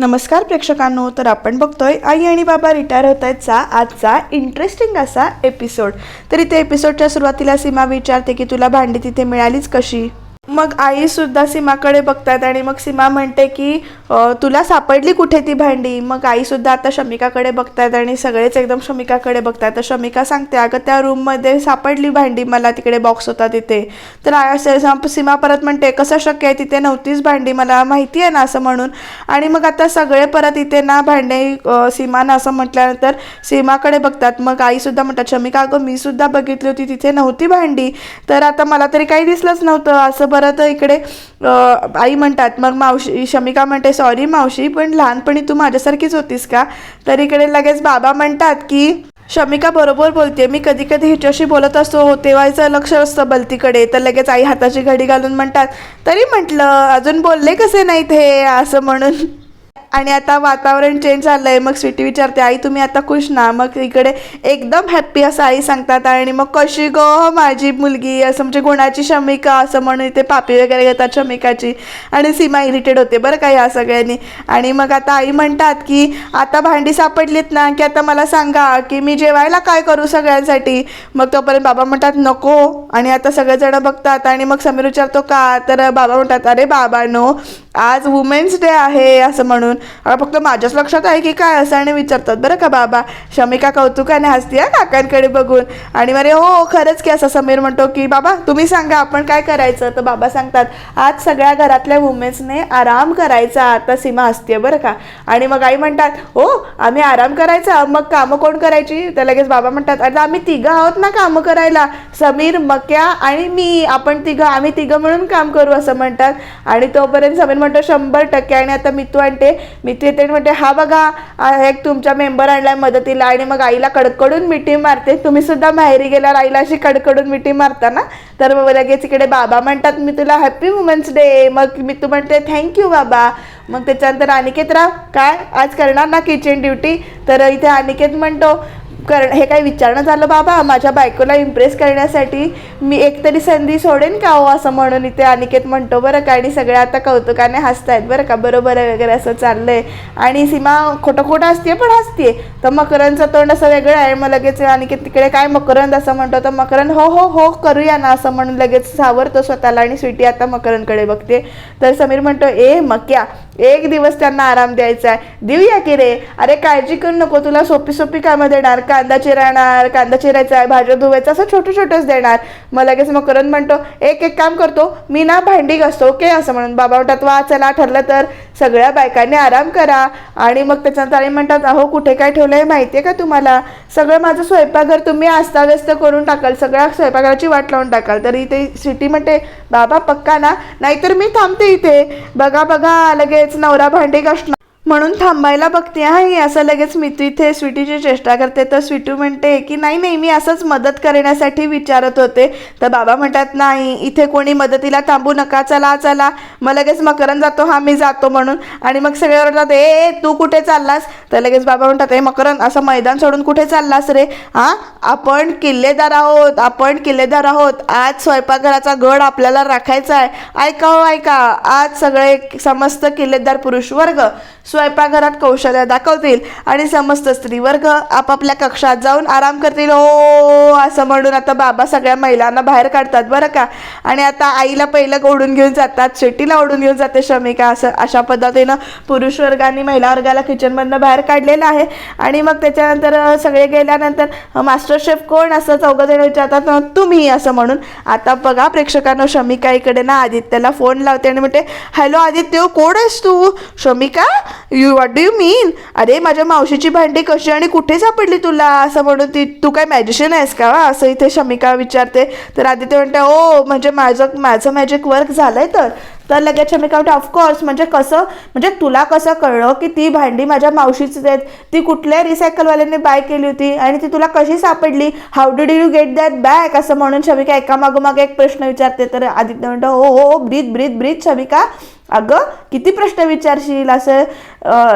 नमस्कार प्रेक्षकांनो तर आपण बघतोय आई आणि बाबा रिटायर होत आहेतचा आजचा इंटरेस्टिंग असा एपिसोड तर इथे एपिसोडच्या सुरुवातीला सीमा विचारते की तुला भांडी तिथे मिळालीच कशी? मग आई सुद्धा सीमाकडे बघतात आणि मग सीमा म्हणते की तुला सापडली कुठे ती भांडी? मग आई सुद्धा आता शमिकाकडे बघतात आणि सगळेच एकदम शमिकाकडे बघतात तर शमिका सांगते अगं त्या रूममध्ये सापडली भांडी मला तिकडे बॉक्स होता तिथे. तर सीमा परत म्हणते कसं शक्य आहे? तिथे नव्हतीच भांडी मला माहिती आहे ना असं म्हणून. आणि मग आता सगळे परत इथे ना भांडे सीमा सीमानं असं म्हटल्यानंतर सीमाकडे बघतात. मग आई सुद्धा म्हणतात शमिका अगं मी सुद्धा बघितली होती तिथे नव्हती भांडी. तर आता मला तरी काही दिसलंच नव्हतं असं परत इकडे आई म्हणतात मग मावशी शमिका म्हणते सॉरी मावशी पण लहानपणी तू माझ्यासारखीच होतीस का? तर इकडे लगेच बाबा म्हणतात की शमिका बरोबर बोलते मी कधी कधी हिच्याशी बोलत असतो. हो, तेव्हा लक्ष असतं बलतीकडे. तर लगेच आई हाताची घडी घालून म्हणतात तरी म्हटलं अजून बोलले कसे नाहीत हे? असं म्हणून. आणि आता वातावरण चेंज झालंय. मग स्वीटी विचारते आई तुम्ही आता खुश ना? मग इकडे एकदम हॅप्पी असं आई सांगतात आणि मग कशी ग हो माझी मुलगी? असं म्हणजे गुणाची शमिका असं म्हणून इथे पापी वगैरे घेतात शमिकाची. आणि सीमा इरिटेड होते बरं का या सगळ्यांनी. आणि मग आता आई म्हणतात की आता भांडी सापडलीत ना की आता मला सांगा की मी जेवायला काय करू सगळ्यांसाठी? मग तोपर्यंत बाबा म्हणतात नको. आणि आता सगळेजण बघतात आणि मग समीर विचारतो का? तर बाबा म्हणतात अरे बाबा नो आज वुमेन्स डे आहे असं म्हणून. फक्त माझ्याच लक्षात आहे की काय असं आणि विचारतात बरं का बाबा? शमिका कौतुकाने हसते आहे काकांकडे बघून. आणि मरे हो, हो खरंच की असं समीर म्हणतो की बाबा तुम्ही सांगा आपण काय करायचं? तर बाबा सांगतात आज सगळ्या घरातल्या वुमेन्सने आराम करायचा. आता सीमा हसते बरं का? आणि मग आई म्हणतात हो आम्ही आराम करायचा. मग कामं कोण करायची? तर लगेच बाबा म्हणतात आता आम्ही तिघं आहोत ना कामं करायला. समीर मक्या आणि मी. आपण तिघं आम्ही तिघं म्हणून काम करू असं म्हणतात. आणि तोपर्यंत समीर म्हणतो शंभर टक्के आणि आता मितू आणते मितू येते म्हणते हा बघा एक तुमचा मेंबर आणलाय मदतीला आणि मग आईला कडकडून मिठी मारते. तुम्ही सुद्धा माहेरी गेल्यावर आईला अशी कडकडून मिठी मारता ना? तर मग लगेच इकडे बाबा म्हणतात मी तुला हॅपी वुमन्स डे मग मी तू म्हणते थँक्यू बाबा. मग त्याच्यानंतर अनिकेत राव काय? आज करणार ना किचन ड्युटी तर इथे अनिकेत म्हणतो कर हे काही विचारणं झालं बाबा माझ्या बायकोला इम्प्रेस करण्यासाठी मी एकतरी संधी सोडेन का हो असं म्हणून इथे अनिकेत म्हणतो बरं का आणि सगळे आता कौतुकाने हसतायत बरं का बरोबर आहे वगैरे असं चाललं आहे आणि सीमा खोटं खोटं हसते पण हसते तर मकरंदचं तोंड असं वेगळं आहे मग लगेच अनिकेत तिकडे काय मकरंद? असं म्हणतो. तर मकरंद हो हो हो करूया ना असं म्हणून लगेच सावरतो स्वतःला आणि स्वीटी आता मकरंदकडे बघते. तर समीर म्हणतो ए मक्या एक दिवस त्यांना आराम द्यायचा आहे. देऊया की रे? अरे काळजी करू नको तुला सोपी सोपी कामं देणार कांदा चिराणार कांदा चिरायचा आहे भाज्या धुवायचं असं छोटं छोटंच देणार. मग लगेच मग करण म्हणतो एक एक काम करतो मी ना भांडी घासतो ओके? असं म्हणून बाबा म्हणतात वा चला ठरलं तर सगळ्या बायकांनी आराम करा. आणि मग त्याच्यानंतर आई म्हणतात अहो कुठे काय ठेवलं आहे माहिती आहे का तुम्हाला? सगळं माझं स्वयंपाकघर तुम्ही अस्ताव्यस्त करून टाकाल सगळ्या स्वयंपाकाची वाट लावून टाकाल. तर इथे सिटी म्हणते बाबा पक्का ना? नाहीतर मी थांबते इथे. बघा बघा लगेच नवरा भांडी घासणार. म्हणून थांबायला बघते हा असं लगेच मितू इथे स्वीटीची चेष्टा करते. तर स्वीटू म्हणते की नाही नाही मी असंच मदत करण्यासाठी विचारत होते. तर बाबा म्हणतात नाही इथे कोणी मदतीला थांबू नका चला चला. मग लगेच मकरन जातो हा मी जातो म्हणून. आणि मग सगळे म्हणतात ए तू कुठे चाललास? तर लगेच बाबा म्हणतात ए मकरन असं मैदान सोडून कुठे चाललास रे? हा आपण किल्लेदार आहोत आपण किल्लेदार आहोत. आज स्वयंपाकघराचा गड आपल्याला राखायचा आहे. ऐका हो ऐका. आज सगळे समस्त किल्लेदार पुरुष वर्ग स्वयंपाकघरात कौशल्य दाखवतील आणि समस्त स्त्रीवर्ग आपापल्या कक्षात जाऊन आराम करतील. ओ असं म्हणून आता बाबा सगळ्या महिलांना बाहेर काढतात बरं का? आणि आता आईला पहिलं ओढून घेऊन जातात शेटीला ओढून घेऊन जाते शमिका असं अशा पद्धतीनं पुरुष वर्गाने महिला वर्गाला किचनमधनं बाहेर काढलेलं आहे. आणि मग त्याच्यानंतर सगळे गेल्यानंतर मास्टर शेफ कोण? असं चौघजण विचारतात तुम्ही? असं म्हणून. आता बघा प्रेक्षकांनो शमिका इकडे ना आदित्यला फोन लावते आणि म्हणते हॅलो आदित्य कोण आहेस तू? Shamika you what do you mean अरे माझ्या मावशीची भांडी कशी आणि कुठे सापडली तुला? असं म्हणून ती तू काय मॅजिशियन आहेस का? असं इथे शमिका विचारते. तर आदित्य म्हणते ओ म्हणजे माझं माझं मॅजिक वर्क झालं आहे तर. तर लगेच शमिका म्हणते ऑफकोर्स म्हणजे कसं म्हणजे तुला कसं कळलं की ती भांडी माझ्या मावशीचीच आहेत? ती कुठल्या रिसायकलवाल्याने बाय केली होती? आणि ती तुला कशी सापडली? How did you get that back असं म्हणून शमिका एका मागोमाग एक प्रश्न विचारते. तर आदित्य म्हणतो हो हो ब्रीथ ब्रीथ ब्रीथ शमिका. अगं किती प्रश्न विचारशील असं?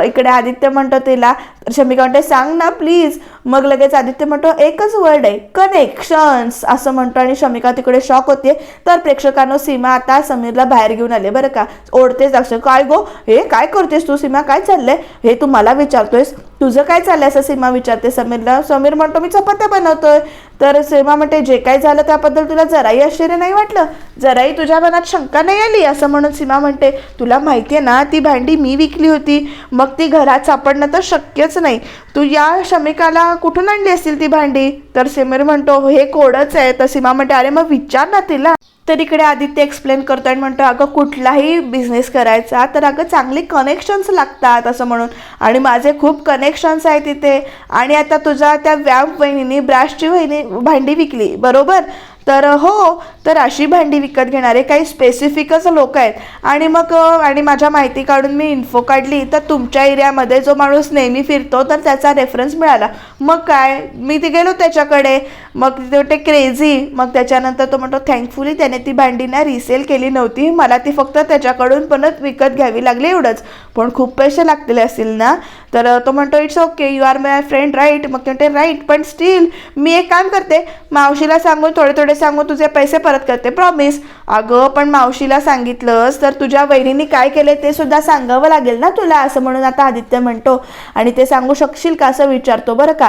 इकडे आदित्य म्हणतो तिला शमिका म्हणते सांग ना प्लीज मग लगेच आदित्य म्हणतो एकच वर्ड आहे कनेक्शन्स असं म्हणतो आणि शमिका तिकडे शॉक होते तर प्रेक्षकांनो सीमा आता समीरला बाहेर घेऊन आले बरं का. ओढतेच लक्ष. काय गो? हे काय करतेस तू सीमा? काय चाललंय? हे तू मला विचारतोयस. तुझं काय चाललंय? असं सीमा विचारते समीरला. समीर म्हणतो मी चपात्या बनवतोय. तर सीमा म्हणते जे काय झालं त्याबद्दल तुला जराही आश्चर्य नाही वाटलं? जराही तुझ्या मनात शंका नाही आली? असं म्हणून सीमा म्हणते तुला माहिती आहे ना ती भांडी मी विकली होती. मग ती घरात सापडणं तर शक्यच नाही. तू या शमिकाला कुठून आणली असतील ती भांडी? तर सिमीर म्हणतो हे कोडच आहे. तर सीमा म्हणते अरे मग विचार ना तिला. तर इकडे आदित्य एक्सप्लेन करतो आणि म्हणतो अगं कुठलाही बिझनेस करायचा तर अगं चांगले कनेक्शन्स लागतात असं म्हणून. आणि माझे खूप कनेक्शन्स आहेत तिथे आणि आता तुझ्या त्या व्याप वहिनीने ब्राशची वहिनी भांडी विकली बरोबर? तर हो तर अशी भांडी विकत घेणारे काही स्पेसिफिकच लोक आहेत. आणि मग आणि माझ्या माहिती काढून मी इन्फो काढली तर तुमच्या एरियामध्ये जो माणूस नेहमी फिरतो तर त्याचा रेफरन्स मिळाला. मग काय? मी ते गेलो त्याच्याकडे. मग ते ते क्रेझी मग त्याच्यानंतर तो म्हणतो थँकफुली त्याने ती भांडी ना रिसेल केली नव्हती. मला ती फक्त त्याच्याकडून परत विकत घ्यावी लागली एवढंच. पण खूप पैसे लागलेले असतील ना? तर तो म्हणतो it's okay you are my friend right मग ते म्हणते राईट पण स्टील मी एक काम करते. मावशीला सांगून थोडे थोडे सांगून तुझे पैसे परत करते प्रॉमिस अगं पण मावशीला सांगितलंस तर तुझ्या वहिनीने काय केले ते सुद्धा सांगावं लागेल ना तुला असं म्हणून आता आदित्य म्हणतो. आणि ते सांगू शकशील का असं विचारतो बरं का?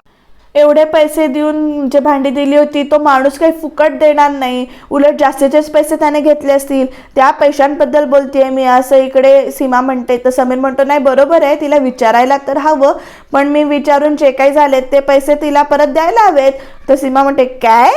एवढे पैसे देऊन जे भांडी दिली होती तो माणूस काही फुकट देणार नाही. उलट जास्तीचेच पैसे त्याने घेतले असतील. त्या पैशांबद्दल बोलतेय मी असं इकडे सीमा म्हणते तर समीर म्हणतो नाही बरोबर आहे तिला विचारायला तर हवं पण मी विचारून जे काही झाले ते पैसे तिला परत द्यायला हवेत. तर सीमा म्हणते काय?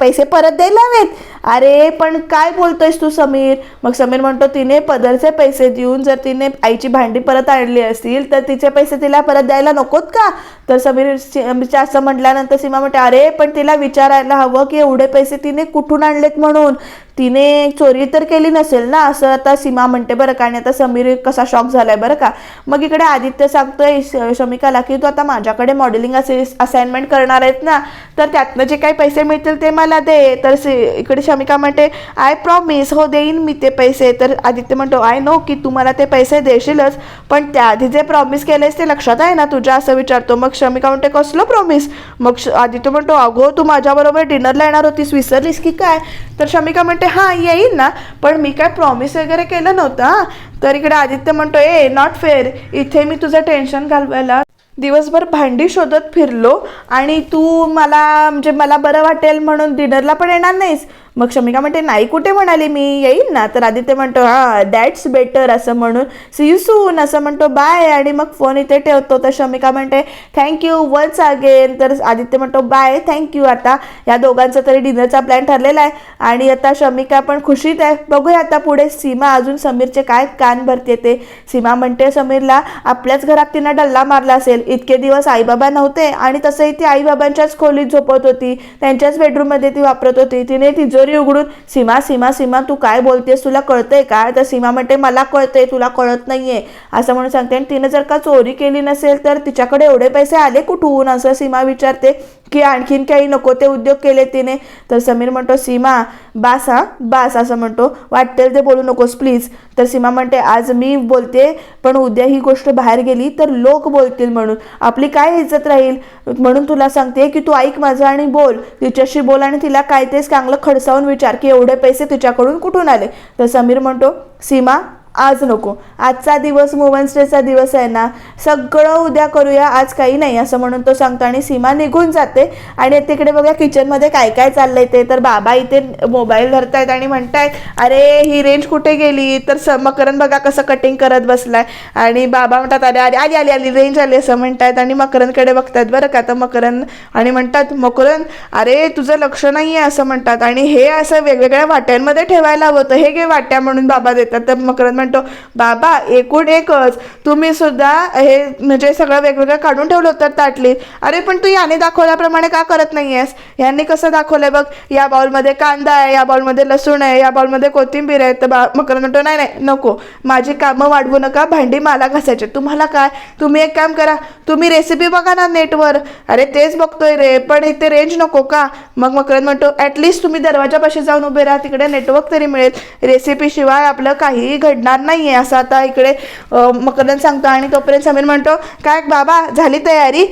पैसे परत द्यायला हवेत? अरे पण काय बोलतोयस तू समीर? मग समीर म्हणतो तिने पदरचे पैसे देऊन जर तिने आईची भांडी परत आणली असतील तर तिचे पैसे तिला परत द्यायला नकोत का? तर समीर म्हणजे असं म्हटल्यानंतर सीमा म्हणते अरे पण तिला विचारायला हवं की एवढे पैसे तिने कुठून आणलेत म्हणून? तिने चोरी तर केली नसेल ना? असं आता सीमा म्हणते बरं का आणि आता समीर कसा शॉक झालाय बरं का? मग इकडे आदित्य सांगतोय शमिकाला की तू आता माझ्याकडे मॉडेलिंग असे असाइनमेंट करणार आहेत ना? तर त्यातनं जे काही पैसे मिळतील ते मला दे. तर इकडे शमिका म्हणते आय प्रॉमिस हो देईन मी ते पैसे. तर आदित्य म्हणतो आय नो की तू मला ते पैसे देशीलच पण त्याआधी जे प्रॉमिस केलेस ते लक्षात आहे ना तुझ्या? असं विचारतो. मग शमिका म्हणते कसलं प्रॉमिस मग श- आदित्य म्हणतो अगो तू माझ्याबरोबर डिनरला येणार होतीस विसरलीस की काय? तर शमिका म्हणते हां येईन ना. पण मी काय प्रॉमिस वगैरे केलं नव्हतं हां. तर इकडे आदित्य म्हणतो ए नॉट फेअर इथे मी तुझं टेन्शन घालवायला दिवसभर भांडी शोधत फिरलो आणि तू मला म्हणजे मला बरं वाटेल म्हणून डिनरला पण येणार नाहीस. मग शमिका म्हणते नाही कुठे म्हणाली मी? येईन ना? तर आदित्य म्हणतो हां दॅट्स बेटर असं म्हणून. सी यू सून असं म्हणतो बाय आणि मग फोन इथे ठेवतो. तर शमिका म्हणते थँक्यू वन्स अगेन तर आदित्य म्हणतो बाय थँक्यू आता या दोघांचा तरी डिनरचा प्लॅन ठरलेला आहे. आणि आता शमिका पण खुशीत आहे. बघूया आता पुढे सीमा अजून समीरचे काय कान भरते ते. सीमा म्हणते समीरला आपल्याच घरात तिनं डल्ला मारला असेल. इतके दिवस आईबाबा नव्हते आणि तसंही ती आईबाबांच्याच खोलीत झोपत होती. त्यांच्याच बेडरूममध्ये ती वापरत होती. तिने तिजोरी उघडून सीमा सीमा सीमा तू काय बोलतेस? तुला कळतंय का? तर सीमा म्हणते मला कळतंय तुला कळत नाहीये. असं म्हणून सांगते. आणि तिनं जर का चोरी केली नसेल तर तिच्याकडे एवढे पैसे आले कुठून? असं सीमा विचारते की आणखीन काही नको ते उद्योग केले तिने. तर समीर म्हणतो सीमा बास हा बास असं म्हणतो. वाटतेल ते बोलू नकोस प्लीज. तर सीमा म्हणते आज मी बोलते पण उद्या ही गोष्ट बाहेर गेली तर लोक बोलतील म्हणून. आपली काय इज्जत राहील? म्हणून तुला सांगते की तू ऐक माझं आणि बोल. तिच्याशी बोल आणि तिला काय तेच चांगलं खडसावून विचार की एवढे पैसे तिच्याकडून कुठून आले? तर समीर म्हणतो सीमा आज नको. आजचा दिवस वुमन्स डेचा दिवस आहे ना सगळं उद्या करूया आज काही नाही असं म्हणून तो सांगतो आणि सीमा निघून जाते. आणि तिकडे बघा किचनमध्ये काय काय चाललंय ते. तर बाबा इथे मोबाईल धरतायत आणि म्हणतायत अरे ही रेंज कुठे गेली? तर स मकरन बघा कसं कटिंग करत बसलाय. आणि बाबा म्हणतात अरे अरे आली आली आली रेंज आली असं म्हणतायत. आणि मकरनकडे बघतायत बरं का तर मकरन आणि म्हणतात मकरन अरे तुझं लक्ष नाही आहे असं म्हणतात. आणि हे असं वेगवेगळ्या वाट्यांमध्ये ठेवायला हवं होतं. हे घे वाट्या म्हणून बाबा देतात. तर मकरन म्हणतो बाबा एकूण एकच. तुम्ही सुद्धा हे म्हणजे सगळं वेगवेगळं काढून ठेवलं होतं ताटलीत. अरे पण तू याने दाखवल्याप्रमाणे का करत नाही आहेस यांनी कसं दाखवलंय बघ? या बाउलमध्ये कांदा आहे या बाउलमध्ये लसूण आहे या बाउलमध्ये कोथिंबीर आहे. तर बा मकर म्हणतो नाही नाही नको. माझी कामं वाढवू नका भांडी मला घासायचे. तुम्हाला काय? तुम्ही एक काम करा. तुम्ही रेसिपी बघा ना नेटवर. अरे तेच बघतोय रे पण इथे रेंज नको का? मग मकरंद म्हणतो ॲटलिस्ट तुम्ही दरवाजापाशी जाऊन उभे राहा. तिकडे नेटवर्क तरी मिळेल. रेसिपी शिवाय आपलं काहीही घडणार करणार नाही आहे असं आता इकडे मकरन मकरंद सांगतो आणि तोपर्यंत समीर म्हणतो काय बाबा झाली तयारी?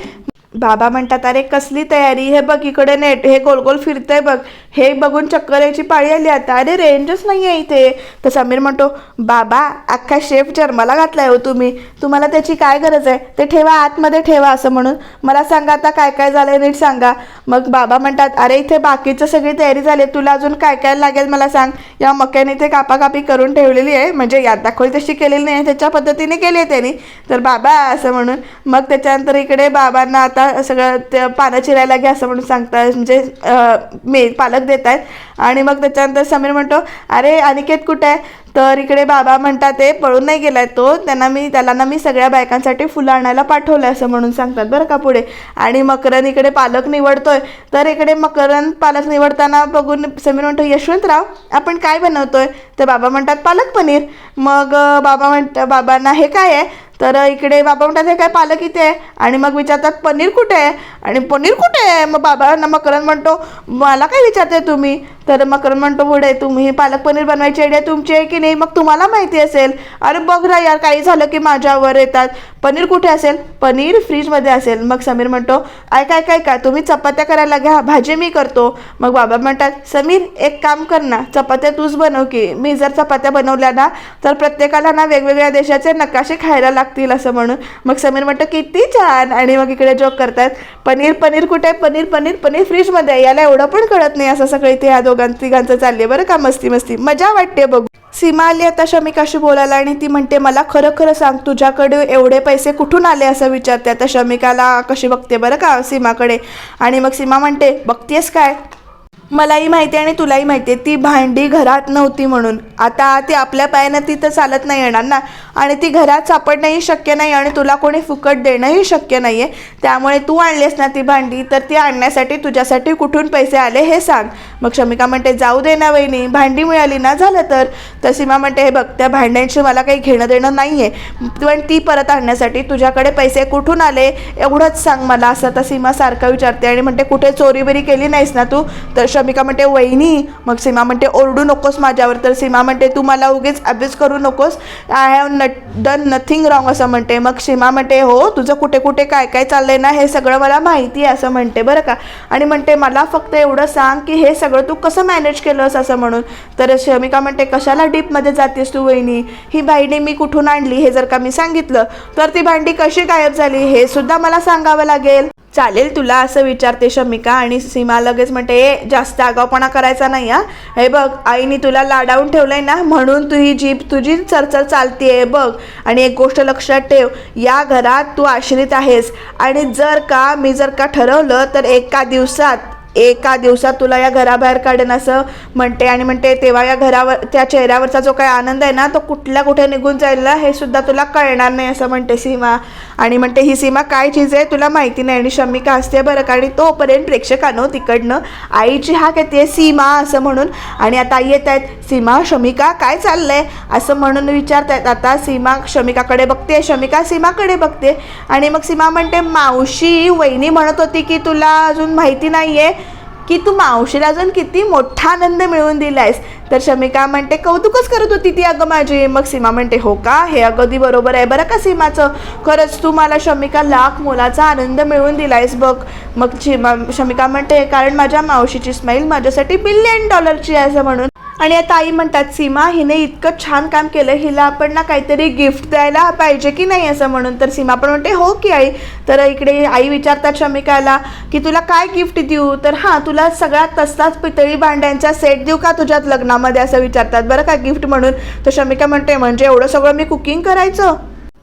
बाबा म्हणतात अरे कसली तयारी? हे बघ इकडे नेट हे गोल गोल फिरतंय बघ. हे बघून चक्कर यायची पाळी आली आता. अरे रेंजच नाही आहे इथे. तर समीर म्हणतो बाबा अख्खा शेफ जन्माला घातलाय हो तुम्ही. तुम्हाला त्याची काय गरज आहे? ते ठेवा आतमध्ये ठेवा असं म्हणून. मला सांगा आता काय काय झालंय नीट सांगा. मग बाबा म्हणतात अरे इथे बाकीचं सगळी तयारी झाली आहे. तुला अजून काय काय लागेल मला सांग. या मक्याने ते कापाकापी करून ठेवलेली आहे. म्हणजे यात दाखवली तशी केलेली नाही त्याच्या पद्धतीने केली आहे त्यांनी. तर बाबा असं म्हणून मग त्याच्यानंतर इकडे बाबांना आता सगळं ते पानं चिरायला घ्या असं म्हणून सांगतात. म्हणजे मे पालक देत आहेत आणि मग त्याच्यानंतर समीर म्हणतो अरे अनिकेत कुठे आहे? तर इकडे बाबा म्हणतात ते पळून नाही गेलाय तो. त्यांना मी त्याला ना मी सगळ्या बायकांसाठी फुलं आणायला पाठवलं असं म्हणून सांगतात बरं का पुढे. आणि मकरन इकडे पालक निवडतोय. तर इकडे मकरन पालक निवडताना बघून समीर म्हणतो यशवंतराव आपण काय बनवतोय? तर बाबा म्हणतात पालक पनीर. मग बाबा म्हणतात बाबांना हे काय आहे? तर इकडे बाबा म्हणतात हे काय पालक इथे आहे? आणि मग विचारतात पनीर कुठे आहे? आणि पनीर कुठे आहे? मग बाबा ना मकरन म्हणतो मला काय विचारते तुम्ही? तर मकरन म्हणतो पुढे तुम्ही पालक पनीर बनवायची आयडिया तुमची आहे की नाही? मग तुम्हाला माहिती असेल. अरे बघ ना यार काही झालं की माझ्यावर येतात. पनीर कुठे असेल? पनीर फ्रीजमध्ये असेल. मग समीर म्हणतो आय काय काय तुम्ही चपात्या करायला घ्या भाजी मी करतो. मग बाबा म्हणतात समीर एक काम कर ना चपात्या तूच बनव की मी जर चपात्या बनवल्या ना तर प्रत्येकाला ना वेगवेगळ्या देशाचे नकाशे खायला लागतील असं म्हणून. मग समीर म्हणतो किती छान. आणि मग इकडे जोक करतात पनीर पनीर कुठे? आहे पनीर पनीर पनीर फ्रीजमध्ये आहे. याला एवढं पण कळत नाही असं सगळं इथे ह्या दोघां तिघांचं चालले बरं का? मस्ती मस्ती. मजा वाटते बघू. सीमा आली आता शमिकाशी बोलायला आणि ती म्हणते मला खरं खरं सांग तुझ्याकडे एवढे पैसे कुठून आले? असं विचारते. आता शमिकाला कशी बघते बरं का? सीमाकडे. आणि मग सीमा म्हणते बघतेस काय? मलाही माहिती आहे आणि तुलाही माहिती आहे ती भांडी घरात नव्हती म्हणून. आता ती आपल्या पायानं ती तर चालत नाही येणार ना. आणि ती घरात सापडणंही शक्य नाही आणि तुला कोणी फुकट देणंही शक्य नाही आहे त्यामुळे तू आणलीस ना ती भांडी तर ती आणण्यासाठी तुझ्यासाठी कुठून पैसे आले हे सांग. मग शमिका म्हणते जाऊ दे ना वहिनी भांडी मिळाली ना झालं तर? तर सीमा म्हणते हे बघ त्या भांड्यांशी मला काही घेणं देणं नाही आहे पण ती परत आणण्यासाठी तुझ्याकडे पैसे कुठून आले? एवढंच सांग मला असं आता सीमा सारखं विचारते आणि म्हणते कुठे चोरीबिरी केली नाहीस ना तू? तर शमिका म्हणते वहिनी मग सीमा म्हणते ओरडू नकोस माझ्यावर. तर सीमा म्हणते तू मला उगीच अभ्यास करू नकोस. I haven't done nothing wrong असं म्हणते. मग सीमा म्हणते हो तुझं कुठे कुठे काय काय चाललंय ना हे सगळं मला माहिती आहे असं म्हणते बरं का? आणि म्हणते मला फक्त एवढं सांग की हे सगळं तू कसं मॅनेज केलंस असं म्हणून. तर शमिका म्हणते कशाला डीपमध्ये जातेस तू वहिनी? ही भांडी मी कुठून आणली हे जर का मी सांगितलं तर ती भांडी कशी गायब झाली? हे सुद्धा मला सांगावं लागेल. चालेल तुला असं विचारते शमिका आणि सीमा लगेच म्हणते "ए, जास्त आगावपणा करायचा नाही हा हे बघ आईने तुला लाडावून ठेवलंय ना म्हणून तू ही जीप तुझी चरचर चालतीये बघ. आणि एक गोष्ट लक्षात ठेव या घरात तू आश्रित आहेस. आणि जर का मी जर का ठरवलं तर एका दिवसात एका दिवसात तुला या घराबाहेर काढेन असं म्हणते आणि म्हणते तेव्हा या घरावर त्या चेहऱ्यावरचा जो काही आनंद आहे ना तो कुठल्या कुठे निघून जाईल ना हे सुद्धा तुला कळणार नाही असं म्हणते सीमा. आणि म्हणते ही सीमा काय चीज आहे तुला माहिती नाही आणि शमिका असते बरं का आणि तोपर्यंत प्रेक्षकांनो तिकडनं आईची हाक येते सीमा असं म्हणून. आणि आता आई येत आहेत सीमा शमिका काय चाललंय? असं म्हणून विचारतायत आता सीमा शमिकाकडे बघते शमिका सीमाकडे बघते. आणि मग सीमा म्हणते मावशी वहिनी म्हणत होती की तुला अजून माहिती नाही आहे की तू मावशीला अजून किती मोठा आनंद मिळवून दिलायस. तर शमिका म्हणते कौतुकच करत होती ती अगं माझी. मग सीमा म्हणते हो का? हे अगदी बरोबर आहे बरं का सीमाचं? खरंच तू मला शमिका लाख मोलाचा आनंद मिळवून दिलायस बघ. मग शिमा शमिका म्हणते कारण माझ्या मावशीची स्माईल माझ्यासाठी बिलियन डॉलरची आहे असं म्हणून. आणि आता आई म्हणतात सीमा हिने इतकं छान काम केलं हिला आपण ना काहीतरी गिफ्ट द्यायला पाहिजे की नाही? असं म्हणून. तर सीमा पण म्हणते हो की आई. तर इकडे आई विचारतात शमिकाला की तुला काय गिफ्ट देऊ? तर हां तुला सगळ्यात तसलाच पितळी भांड्यांचा सेट देऊ का तुझ्यात लग्नामध्ये? असं विचारतात. बरं का गिफ्ट म्हणून? तर शमिका म्हणते म्हणजे एवढं सगळं मी कुकिंग करायचं?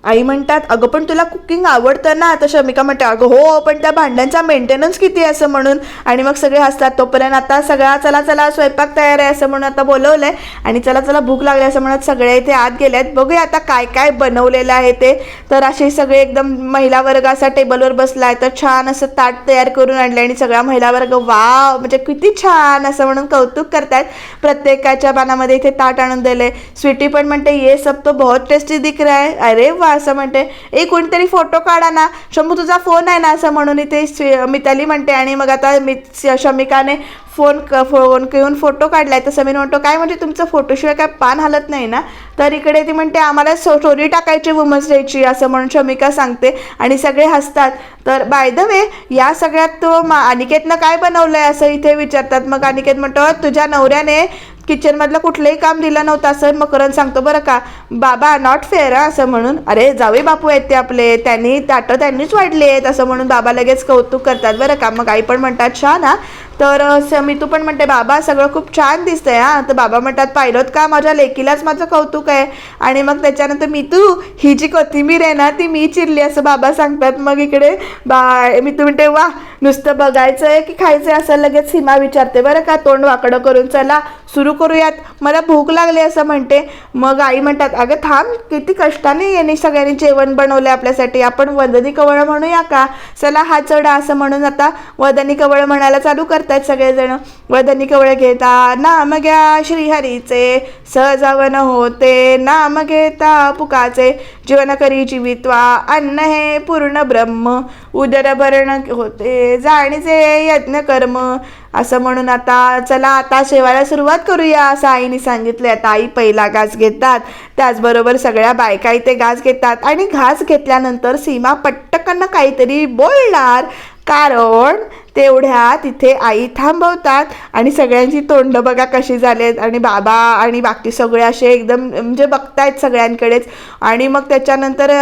आई म्हणतात अगं पण तुला कुकिंग आवडतं ना? तर शमिका म्हणते अगं हो पण त्या भांड्यांचा मेंटेनन्स किती आहे असं म्हणून? आणि मग सगळे हसतात तोपर्यंत आता सगळा चला चला स्वयंपाक तयार आहे असं म्हणून आता बोलवलंय. आणि चला चला भूक लागली असं म्हणत सगळे इथे आत गेले आहेत. बघूया आता काय काय बनवलेलं आहे ते. तर असे सगळे एकदम महिला वर्ग असा टेबलवर बसला आहे तर छान असं ताट तयार करून आणलं आणि सगळा महिला वर्ग वाव म्हणजे किती छान असं म्हणून कौतुक करतायत. प्रत्येकाच्या पानामध्ये इथे ताट आणून दिले स्वीटी पण म्हणते ये सब तो बहुत टेस्टी दिख रहा है. अरे वा असं म्हणते ए कोणीतरी फोटो काढा ना. शंभू तुझा फोन आहे ना असं म्हणून इथे मिताली म्हणते आणि मग आता मी शमिकाने फोन क फोन घेऊन फोटो काढलाय. तर समीर म्हणतो काय म्हणजे तुमचं फोटोशिवाय काय पान हलत नाही ना? तर इकडे ती म्हणते आम्हाला स्टोरी टाकायची वुमन्स डेची असं म्हणून शमिका सांगते. आणि सगळे हसतात. तर बाय द वे या सगळ्यात तो मा अनिकेतनं काय बनवलंय असं इथे विचारतात. मग अनिकेत म्हणतो तुझ्या नवऱ्याने किचनमधलं कुठलंही काम दिलं नव्हतं असं मकरन सांगतो बरं का बाबा नॉट फेअर असं म्हणून. अरे जावे बापू आहेत ते आपले त्यांनी ताटं त्यांनीच वाढले आहेत असं म्हणून बाबा लगेच कौतुक करतात बरं का. मग आई पण म्हणतात छान हा तर असं मी तू पण म्हणते बाबा सगळं खूप छान दिसतंय हा. तर बाबा म्हणतात पाहिलं का? माझ्या लेकीलाच माझं कौतुक आहे. आणि मग त्याच्यानंतर मी तू ही जी कोथिंबीर आहे ना ती मी चिरली असं बाबा सांगतात. मग इकडे बा मी तू म्हणते वा नुसतं बघायचं आहे की खायचं आहे असं लगेच सीमा विचारते बरं का तोंड वाकडं करून चला सुरू करूयात. मला भूक लागली असं म्हणते. मग आई म्हणतात अगं थांब किती कष्टाने यांनी सगळ्यांनी जेवण बनवलं आपल्यासाठी. आपण वदनी कवळ म्हणूया का? चला हा चढा असं म्हणून आता वदनी कवळ म्हणायला चालू करते करतायत सगळेजण. वदनी कवळ घेता नाम घ्या श्रीहरीचे. सहजावन होते नाम घेता पुकाचे. जीवन करी जीवित्वा अन्न हे पूर्ण ब्रह्म. उदर भरण होते जाणीचे यज्ञ कर्म. असं म्हणून आता चला आता शेवायला सुरुवात करूया असं आईने सांगितले आता आई पहिला घास घेतात. त्याचबरोबर सगळ्या बायका इथे घास घेतात. आणि घास घेतल्यानंतर सीमा पट्टकन काहीतरी बोलणार. कारण तेवढ्या तिथे आई थांबवतात आणि सगळ्यांची तोंड बघा कशी झालेत. आणि बाबा आणि बाकी सगळे असे एकदम म्हणजे बघतायत सगळ्यांकडेच. आणि मग त्याच्यानंतर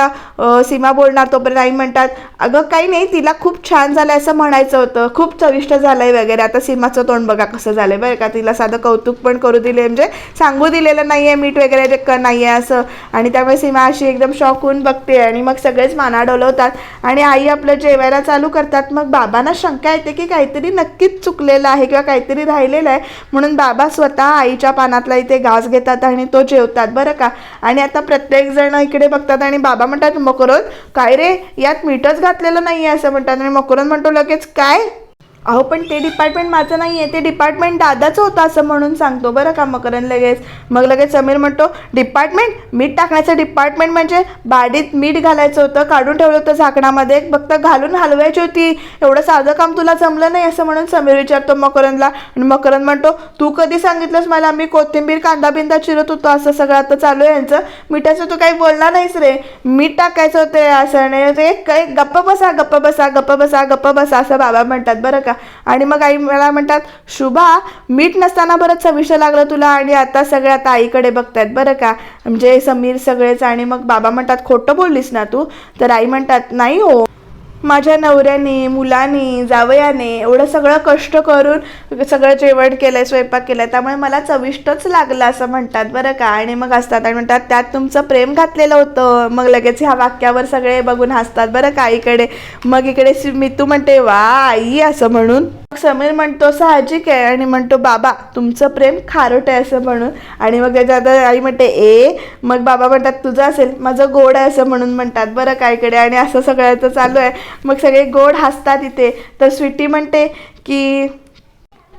सीमा बोलणार तोपर्यंत आई म्हणतात अगं काही नाही तिला खूप छान झालं असं म्हणायचं होतं. खूप चविष्ट झालंय वगैरे. आता सीमाचं तोंड बघा कसं झालंय. बरं का तिला साधं कौतुक पण करू दिले. म्हणजे सांगू दिलेलं नाही आहे मीठ वगैरे जे क नाही आहे असं. आणि त्यामुळे सीमा अशी एकदम शॉक होऊन बघते. आणि मग सगळेच माना डोलवतात आणि आई आपलं जेवायला चालू करतात. मग बाबांना शंका येते की काहीतरी नक्कीच चुकलेलं आहे किंवा काहीतरी राहिलेलं आहे. म्हणून बाबा स्वतः आईच्या पानातला इथे घास घेतात आणि तो जेवतात. बरं का? आणि आता प्रत्येक जण इकडे बघतात आणि बाबा म्हणतात मकरोन काय रे? यात मीठच घातलेलं नाही आहे असं म्हणतात. आणि मकरोन म्हणतो लगेच काय? अहो पण ते डिपार्टमेंट माझं नाही आहे ते डिपार्टमेंट दादाचं होतं असं म्हणून सांगतो बरं का मकरन लगेच. मग लगेच समीर म्हणतो डिपार्टमेंट मीठ टाकण्याचं डिपार्टमेंट म्हणजे बाडीत मीठ घालायचं होतं काढून ठेवलं होतं झाकणामध्ये. फक्त घालून हलवायची होती. एवढं साधं काम तुला जमलं नाही? असं म्हणून समीर विचारतो मकरनला आणि मकरन म्हणतो तू कधी सांगितलंस मला? मी कोथिंबीर कांदा बिंदा चिरत होतो. असं सगळं आता चालू आहे यांचं. मिठाचं तू काही बोलणार नाहीस रे. मीठ टाकायचं होतं असं नाही ते काही गप्प बसा गप्प बसा गप्प बसा गप्प बसा असं बाबा म्हणतात बरं का. आणि मग आई मला म्हणतात शुभा मीठ नसताना बरंच चविष्ट लागलं तुला आणि आता सगळे आता आईकडे बघतायत बरं का? म्हणजे समीर सगळेच आणि मग बाबा म्हणतात खोटं बोललीस ना तू? तर आई म्हणतात नाही हो. माझ्या नवऱ्याने मुलाने जावयाने एवढं सगळं कष्ट करून सगळं जेवण केलंय स्वयंपाक केलाय. त्यामुळे मला चविष्टच लागलं असं म्हणतात बरं का. आणि मग असतात आणि म्हणतात त्यात तुमचं प्रेम घातलेलं होतं. मग लगेच ह्या वाक्यावर सगळे बघून हसतात बरं का आईकडे मग इकडे मी मितू म्हणते वा आई असं म्हणून. समीर म्हणतो साहजिक आहे. आणि म्हणतो बाबा तुमचं प्रेम खारट आहे असं म्हणून. आणि मग त्याच्यात आई म्हणते ए मग बाबा म्हणतात तुझं असेल माझं गोड आहे असं म्हणून म्हणतात बरं काय इकडे. आणि असं सगळ्याचं चालू आहे. मग सगळे गोड हसतात इथे. तर स्वीटी म्हणते की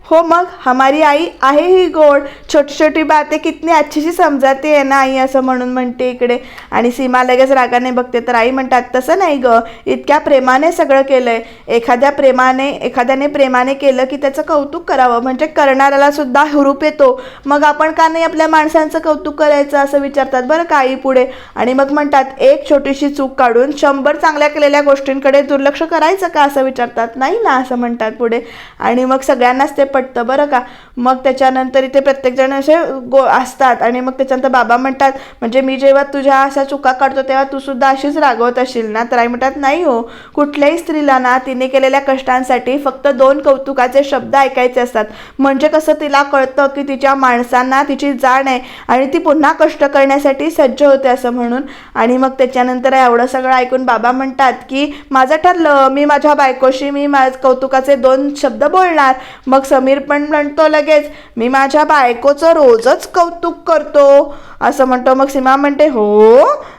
हो मग हमारी आई आहे ही गोड. छोटी छोटी बातें कितनी अच्छीशी समजाते आहे ना आई असं म्हणून म्हणते इकडे. आणि सीमा लगेच रागाने बघते तर आई म्हणतात तसं नाही ग इतक्या प्रेमाने सगळं केलं आहे एखाद्या प्रेमाने एखाद्याने प्रेमाने केलं की त्याचं कौतुक करावं. म्हणजे करणाऱ्याला सुद्धा हुरूप येतो. मग आपण का नाही आपल्या माणसांचं कौतुक करायचं? असं विचारतात बरं का आई पुढे. आणि मग म्हणतात एक छोटीशी चूक काढून शंभर चांगल्या केलेल्या गोष्टींकडे दुर्लक्ष करायचं का? असं विचारतात. नाही ना असं म्हणतात पुढे. आणि मग सगळ्यांनाच ते पटतं बरं का? मग त्याच्यानंतर इथे प्रत्येकजण असे गो असतात आणि मग त्याच्यानंतर बाबा म्हणतात म्हणजे मी जेव्हा तुझ्या अशा चुका काढतो तेव्हा तू सुद्धा अशीच रागवत असशील ना? तर आई म्हणतात नाही हो. कुठल्याही स्त्रीला ना तिने केलेल्या कष्टांसाठी फक्त दोन कौतुकाचे शब्द ऐकायचे असतात. म्हणजे कसं तिला कळतं की तिच्या माणसांना तिची जाण आहे आणि ती पुन्हा कष्ट करण्यासाठी सज्ज होते असं म्हणून. आणि मग त्याच्यानंतर एवढं सगळं ऐकून बाबा म्हणतात की माझं ठरलं. मी माझ्या बायकोशी मी माझ कौतुकाचे दोन शब्द बोलणार. मग सम समीर पण म्हणतो लगेच मी माझ्या बायकोचं रोजच कौतुक करतो. असं म्हणतो. मग सीमा म्हणते हो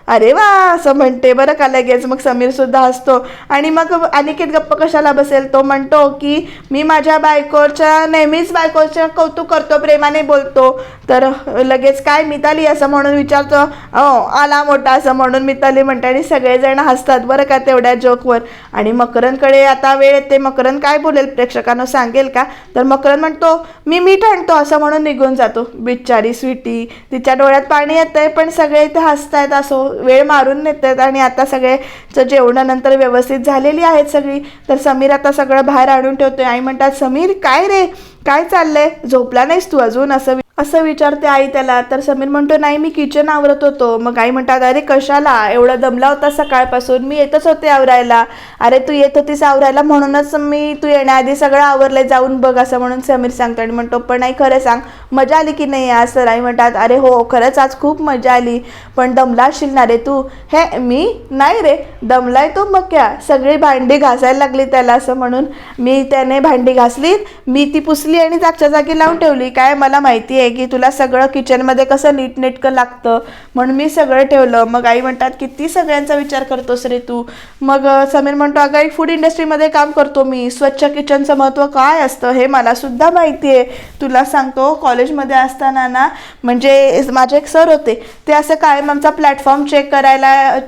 अरे वा असं म्हणते. बरं का लगेच? मग समीर सुद्धा हसतो. आणि मग अनिकेत गप्प कशाला बसेल? तो म्हणतो की मी माझ्या बायकोच्या नेहमीच बायकोच्या कौतुक करतो प्रेमाने बोलतो. तर लगेच काय? मिताली असं म्हणून विचारतो. हो आला मोठा असं म्हणून मिताली म्हणते. आणि सगळेजण हसतात. बरं का तेवढ्या जोकवर? आणि मकरंदकडे आता वेळ येते. मकरंद काय बोलेल? प्रेक्षकांना सांगेल का? तर मकरंद म्हणतो मी मीठ आणतो असं म्हणून निघून जातो. बिचारी स्वीटी तिच्या डोळ्यात पाणी येतंय पण सगळे इथे हसतायत असो वेळ मारून नेतात आणि आता सगळे जेवणानंतर व्यवस्थित झालेली आहेत सगळी. तर समीर आता सगळं बाहेर आणून ठेवतोय. आई म्हणतात समीर काय रे? काय चाललंय? झोपला नाहीस तू अजून? असं वि- असं विचारते आई त्याला. तर समीर म्हणतो नाही मी किचन आवरत होतो. मग आई म्हणतात अरे कशाला? एवढा दमला होता सकाळपासून. मी येतच होते आवरायला. अरे तू येत होतीस आवरायला? म्हणूनच मी तू येण्याआधी सगळं आवरलंय जाऊन बघ असं म्हणून समीर सांगतो. आणि म्हणतो पण नाही खरं सांग मजा आली की नाही आज? तर आई म्हणतात अरे हो खरंच आज खूप मजा आली. पण दमला असशील ना रे तू? हे मी? नाही रे. दमलाय तू मग क्या? सगळी भांडी घासायला लागली त्याला असं म्हणून मी त्याने भांडी घासली मी ती पुसली आणि जागच्या जागी लावून ठेवली. काय मला माहिती आहे की तुला सगळं किचनमध्ये कसं नीटनेटकं लागतं? म्हणून मी सगळं ठेवलं. मग आई म्हणतात किती सगळ्यांचा विचार करतोस रे तू. मग समीर म्हणतो अगं एक फूड इंडस्ट्रीमध्ये काम करतो मी. स्वच्छ किचनचं महत्त्व काय असतं हे मला सुद्धा माहिती आहे. तुला सांगतो कॉलेजमध्ये असताना ना म्हणजे माझे एक सर होते ते असं कायम आमचा प्लॅटफॉर्म चेक करायला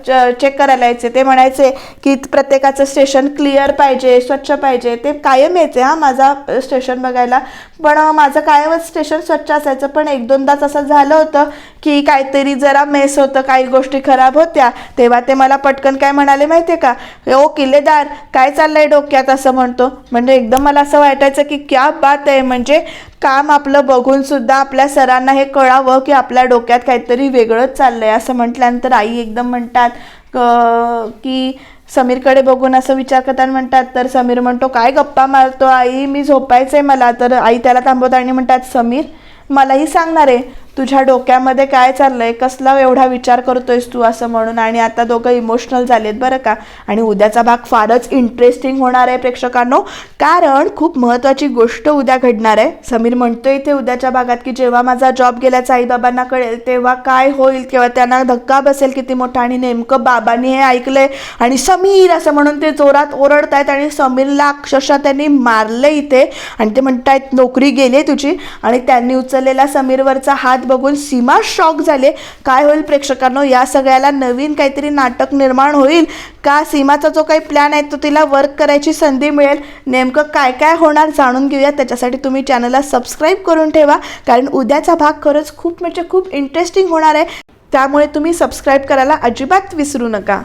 चेक करायला यायचे. ते म्हणायचे की प्रत्येकाचं स्टेशन क्लिअर पाहिजे स्वच्छ पाहिजे. ते कायम यायचे. हा माझा स्टेशन बघायला. पण माझं कायमच स्टेशन स्वच्छ असायचं. पण एक दोनदाच असं झालं होतं की काहीतरी जरा मेस होतं काही गोष्टी खराब होत्या. तेव्हा ते मला पटकन काय म्हणाले माहिती आहे का ओ किल्लेदार काय चाललंय डोक्यात? असं म्हणतो. म्हणजे एकदम मला असं वाटायचं की क्या बात आहे. म्हणजे काम आपलं बघून सुद्धा आपल्या सरांना हे कळावं की आपल्या डोक्यात काहीतरी वेगळंच चाललंय. असं म्हटल्यानंतर आई एकदम म्हणतात क- की समीरकडे बघून असं विचार करताना म्हणतात तर समीर म्हणतो काय गप्पा मारतो आई? मी झोपायचंय मला. तर आई त्याला थांबवत आणि म्हणतात समीर मलाही सांगणार आहे. तुझ्या डोक्यामध्ये काय चाललंय? कसला एवढा विचार करतोयस तू असं म्हणून? आणि आता दोघं इमोशनल झालेत बरं का? आणि उद्याचा भाग फारच इंटरेस्टिंग होणार आहे प्रेक्षकांनो. कारण खूप महत्त्वाची गोष्ट उद्या घडणार आहे. समीर म्हणतोय इथे उद्याच्या भागात की जेव्हा माझा जॉब गेल्याचा आईबाबांना कळेल तेव्हा काय होईल? किंवा त्यांना धक्का बसेल किती मोठा? आणि नेमकं बाबांनी हे ऐकलंय. आणि समीर असं म्हणून ते जोरात ओरडतायत आणि समीरला अक्षरशः त्यांनी मारलं इथे. आणि ते म्हणतायत नोकरी गेली तुझी. आणि त्यांनी उचललेला समीरवरचा हात बघून सीमा शॉक झाले. काय होईल प्रेक्षकांनो या सगळ्याला नवीन काहीतरी नाटक निर्माण होईल का? सीमाचा जो काही प्लॅन आहे तो तिला वर्क करायची संधी मिळेल. नेमकं काय काय होणार जाणून घेऊया. त्याच्यासाठी तुम्ही चॅनलला सबस्क्राईब करून ठेवा. कारण उद्याचा भाग खरंच खूप म्हणजे खूप इंटरेस्टिंग होणार आहे. त्यामुळे तुम्ही सबस्क्राईब करायला अजिबात विसरू नका.